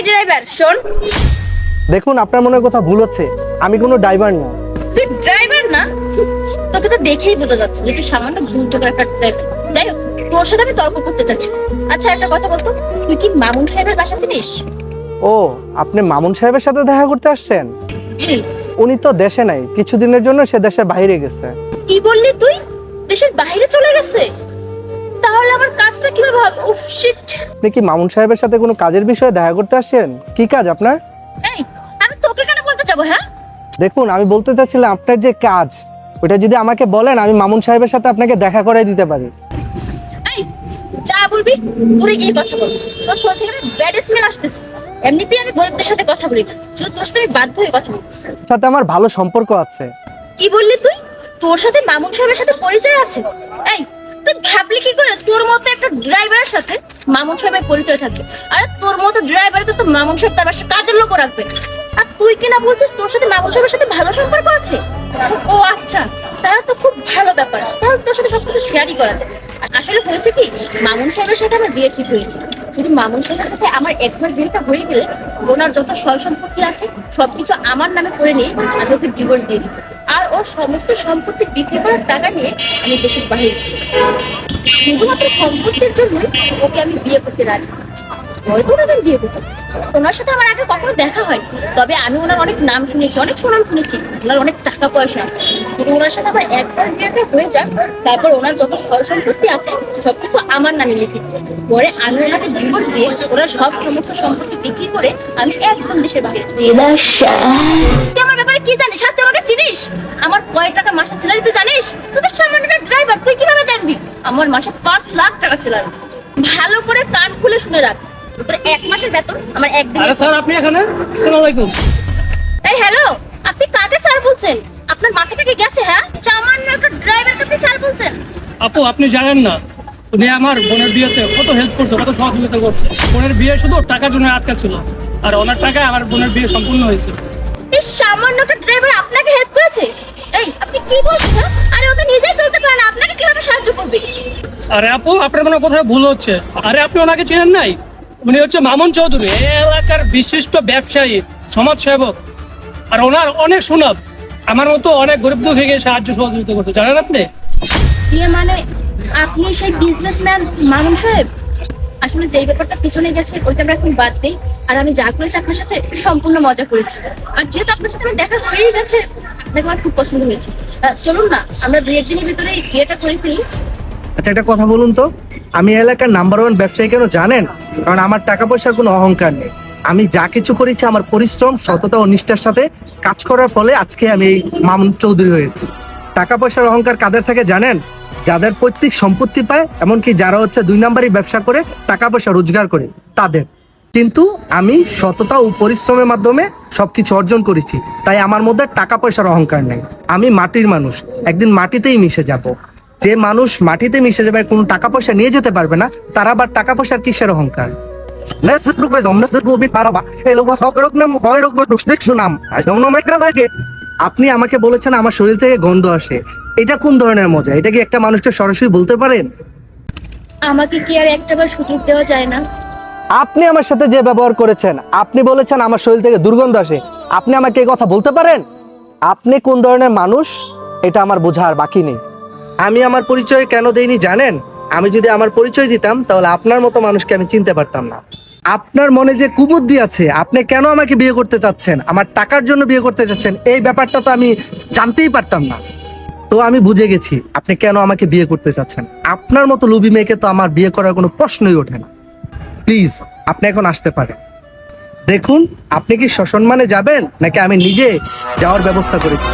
এই ড্রাইভার শোন। দেখুন আপনার মনে কোথাও ভুল হচ্ছে। আমি কোনো ড্রাইভার না তুই ড্রাইভার না? তোকে তো দেখেই বোঝা যাচ্ছে যে তুই সামান্য দু টাকার একটা ড্রাইভার যাই হোক তোর সাথে আমি তর্ক করতে চাচ্ছি আচ্ছা একটা কথা বলতো তুই কি মামুন সাহেবের বাসা চিনিস? ও আপনি মামুন সাহেবের সাথে দেখা করতে আসছেন? জি। উনি তো দেশে নাই কিছুদিনের জন্য সে দেশের বাইরে গেছে। কি বললি তুই? দেশের বাইরে চলে গেছে? তাহলে আমার কাজটা কীভাবে হবে? উফ শিট আপনি কি মামুন সাহেবের সাথে কোনো কাজের বিষয়ে দেখা করতে আসছেন? কি কাজ আপনার? এই আমি তোকে কেন বলতে যাব হ্যাঁ? দেখুন আমি বলতে চাচ্ছিলাম আপনার যে কাজ ওটা যদি আমাকে বলেন আমি মামুন সাহেবের সাথে আপনাকে দেখা করে দিতে পারি। এই যা বলবি দূরে গিয়ে কথা বল। তোর শরীর থেকে ব্যাড স্মেল আসতেছে। এমনিতেই আমি গরিবদের সাথে কথা বলি না। শুধু তোর সাথে আমি বাধ্য হয়ে কথা বলতেছি সাথে আমার ভালো সম্পর্ক আছে। কি বললি তুই? তোর সাথে মামুন সাহেবের সাথে পরিচয় আছে? এই তুই ভাবলি কি করে? তোর মতো একটা ড্রাইভারের সাথে মামুন সাহেবের পরিচয় থাকবে। আরে তোর মতো ড্রাইভারকে তো মামুন সাহেব তার বাসায় কাজের লোক রাখবে। আর তুই কিনা বলছিস, তোর সাথে মামুন সাহেবের সাথে ভালো সম্পর্ক আছে? ও আচ্ছা তারা তো খুব ভালো ব্যাপার। তাহলে তোর সাথে সবকিছু শেয়ারই করা যায় আসলে হয়েছে কি, মামুন সাহেবের সাথে আমার বিয়ে ঠিক হয়েছে। শুধু মামুন সাহেবের সাথে আমার একবার বিয়েটা হয়ে গেলে ওনার যত সয় সম্পত্তি আছে, সবকিছু আমার নামে করে নিয়ে আমি ওকে ডিভোর্স দিয়ে দিই ওর সমস্ত সম্পত্তি বিক্রি করার টাকা নিয়ে আমি দেশের বাইরে চলে শুধুমাত্র সম্পত্তির জন্যই ওকে আমি বিয়ে করতে রাজি। হয়তো ওনাকে বিয়ে করতাম ওনার সাথে আমার আগে কখনো দেখা হয়নি। তবে আমি ওনার অনেক নাম শুনেছি অনেক সুনাম শুনেছি। ওনার অনেক টাকা পয়সা আছে। কিন্তু ওনার সাথে আমার একবার বিয়েটা হয়ে যাক তারপর ওনার যত সম্পত্তি আছে সবকিছু আমার নামে লিখে পরে আমি ওনাকে ডিভোর্স দিয়ে ওনার সব সমস্ত সম্পত্তি বিক্রি করে আমি একদম দেশের বাইরে কি জানিস? আর তুই আমাকে চিনিস? আমার কয় টাকা মাসের স্যালারি তুই জানিস? তুই তো সামান্য ড্রাইভার তুই কীভাবে জানবি? আমার মাসে পাঁচ লাখ টাকা স্যালারি ভালো করে কান খুলে শুনে রাখ। তোর এক মাসের বেতন আমার একদিন আরে স্যার আপনি এখানে? আসসালামু আলাইকুম। এই হ্যালো আপনি কাকে স্যার বলছেন? আপনার মাথা থেকে গেছে হ্যাঁ? সামান্য একটা ড্রাইভারকে আপনি স্যার বলছেন? আপু আপনি জানেন না। উনি আমার বোনের বিয়েতে কত হেল্প করছে কত সহযোগিতা করছে। বোনের বিয়ে শুধু টাকার জন্য আটকা ছিল আর ওনার টাকায় আমার বোনের বিয়ে সম্পূর্ণ হয়েছে। এই সামান্য একটা ড্রাইভার আপনাকে হেল্প করেছে? এই আপনি কি বলছেন হ্যাঁ? আরে ও তো নিজেই চলতে পারে না। আপনাকে কীভাবে সাহায্য করবে? আরে আপু আপনার মনে কোথায় ভুল হচ্ছে। আরে আপনি ওনাকে চেনেন নাই? উনি হচ্ছে মামুন চৌধুরী এই এলাকার বিশিষ্ট ব্যবসায়ী সমাজসেবক। আর ওনার অনেক সুনাম। আমার মতো অনেক গরিব দুঃখে গিয়ে সাহায্য সহযোগিতা করতে জানেন আপনি? ইয়ে মানে আপনি সেই বিজনেসম্যান মামুন সাহেব? আসলে যেই ব্যাপারটা পিছনে গেছে, ওইটা আমরা এখন বাদ দেই। আর আমি যা করেছি আপনার সাথে সম্পূর্ণ মজা করেছি। আর যেহেতু আপনার সাথে আমার দেখা হয়েই গেছে, আপনাকে আমার খুব পছন্দ হয়েছে। চলুন না, আমরা দুই একদিনের ভিতরে এই বিয়েটা করে ফেলি। আচ্ছা একটা কথা বলুন তো। আমি এলাকার নাম্বার ওয়ান ব্যবসায়ী কেন জানেন? কারণ আমার টাকা পয়সার কোনো অহংকার নেই। আমি যা কিছু করেছি, আমার পরিশ্রম, সততা ও নিষ্ঠার সাথে কাজ করার ফলে আজকে আমি এই মামুন চৌধুরী হয়েছি। টাকা পয়সার অহংকার কাদের থাকে জানেন? যাদের পৈতৃক সম্পত্তি পায় এমনকি যারা হচ্ছে দুই নাম্বারই ব্যবসা করে টাকা পয়সা রোজগার করে তাদের কিন্তু আমি সততা ও পরিশ্রমের মাধ্যমে সবকিছু অর্জন করেছি তাই আমার মধ্যে টাকা পয়সার অহংকার নেই আমি মাটির মানুষ একদিন মাটিতেই মিশে যাব যে মানুষ মাটিতে মিশে যাবে কোনো টাকা পয়সা নিয়ে যেতে পারবে না তারা আবার টাকা পয়সার কিসের অহংকার আপনি আমাকে বলেছেন আমার শরীর থেকে গন্ধ আসে। এটা কোন ধরনের মজা? এটা কি একটা মানুষকে সরাসরি বলতে পারেন? আমাকে কি আর একটাবার সুযোগ দেওয়া যায় না? আপনি আমার সাথে যে ব্যবহার করেছেন আপনি বলেছেন আমার শরীর থেকে দুর্গন্ধ আসে। আপনি আমাকে এই কথা বলতে পারেন? আপনি কোন ধরনের মানুষ? এটা আমার বোঝার বাকি নেই। আমি আমার পরিচয় কেন দেইনি জানেন? আমি যদি আমার পরিচয় দিতাম তাহলে আপনার মতো মানুষকে আমি চিনতে পারতাম না। আপনার মনে যে কুবুদ্ধি আছে, আপনি কেন আমাকে বিয়ে করতে চাচ্ছেন? আমার টাকার জন্য বিয়ে করতে চাচ্ছেন, এই ব্যাপারটা তো আমি জানতেই পারতাম না। তো আমি বুঝে গেছি, আপনি কেন আমাকে বিয়ে করতে চাচ্ছেন? আপনার মতো লুবি মেয়েকে তো আমার বিয়ে করার কোনো প্রশ্নই ওঠে না। প্লিজ, আপনি এখন আসতে পারেন। দেখুন, আপনি কি সসম্মানে যাবেন, নাকি আমি নিজে যাওয়ার ব্যবস্থা করেছি